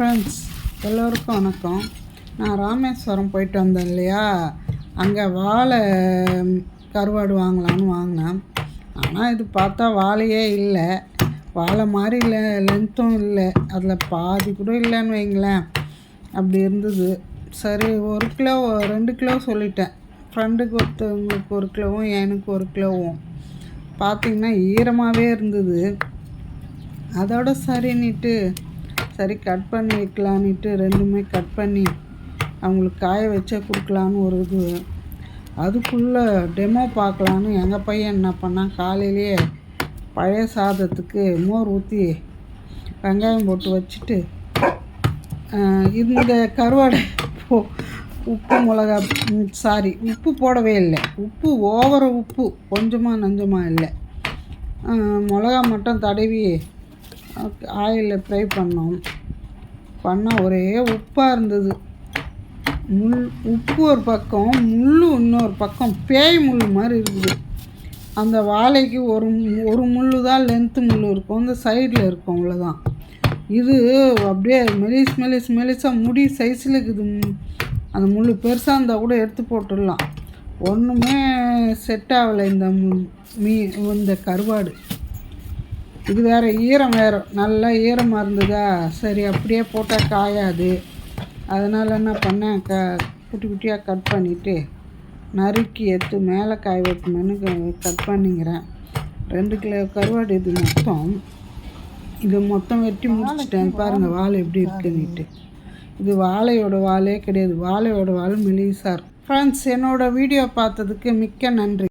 Friends எல்லோருக்கும் வணக்கம். நான் ராமேஸ்வரம் போயிட்டு வந்தேன் இல்லையா? அங்கே வாழை கருவாடு வாங்கலான்னு வாங்கினேன். ஆனால் இது பார்த்தா வாழையே இல்லை. வாழை மாதிரி இல்லை லென்த்தும் இல்லை. அதில் பாதி கூட இல்லைன்னு வைங்களேன். அப்படி இருந்தது. சரி ஒரு கிலோ ரெண்டு கிலோ சொல்லிட்டேன். ஃப்ரெண்டுக்கு ஒருத்தவங்களுக்கு ஒரு கிலோவும் எனக்கு ஒரு கிலோவும். பார்த்திங்கன்னா ஈரமாகவே இருந்தது. அதோட சரின்னுட்டு சரி கட் பண்ணிக்கலானுட்டு ரெண்டுமே கட் பண்ணி அவங்களுக்கு காய வச்சே கொடுக்கலான்னு ஒரு இது. அதுக்குள்ளே டெமோ பார்க்கலான்னு எங்கள் பையன் என்ன பண்ணான்? காலையிலேயே பழைய சாதத்துக்கு மோர் ஊற்றி வெங்காயம் போட்டு வச்சுட்டு இந்த கருவாடை போ உப்பு மிளகா சாரி உப்பு போடவே இல்லை. உப்பு ஓவர உப்பு கொஞ்சமாக நஞ்சமாக இல்லை. மிளகா மட்டும் தடவி ஆயிலில் ஃப்ரை பண்ணோம். பண்ணால் ஒரே உப்பாக இருந்தது. முள் உப்பு ஒரு பக்கம் முள் இன்னொரு பக்கம் பேய் முள் மாதிரி இருக்குது. அந்த வாழைக்கு ஒரு ஒரு முள் தான் லென்த்து முள் இருக்கும். அந்த சைடில் இருக்கும் அவ்வளோதான் இது அப்படியே மெலிஸ் மெலிஸ் மெலிசாக முடி சைஸில் இருக்குது. அந்த முள் பெருசாக இருந்தால் கூட எடுத்து போட்டுடலாம். ஒன்றுமே செட் ஆகலை இந்த மீ இந்த கருவாடு. இது வேறு ஈரம் வேறு. நல்லா ஈரமாக இருந்ததா? சரி அப்படியே போட்டால் காயாது. அதனால் என்ன பண்ணேன் க குட்டி குட்டியாக கட் பண்ணிவிட்டு நறுக்கி எடுத்து மேலே காய வைக்கணும்னு கட் பண்ணிக்கிறேன். ரெண்டு கிலோ கருவாடு இது மொத்தம். இது மொத்தம் வெட்டி முடிச்சிட்டேன். பாருங்கள் வாழை எப்படி இருக்குன்னுட்டு. இது வாழையோட வாழே கிடையாது. வாழையோட வாழை மெலிசாக இருக்கும். ஃப்ரெண்ட்ஸ் என்னோட வீடியோ பார்த்ததுக்கு மிக்க நன்றி.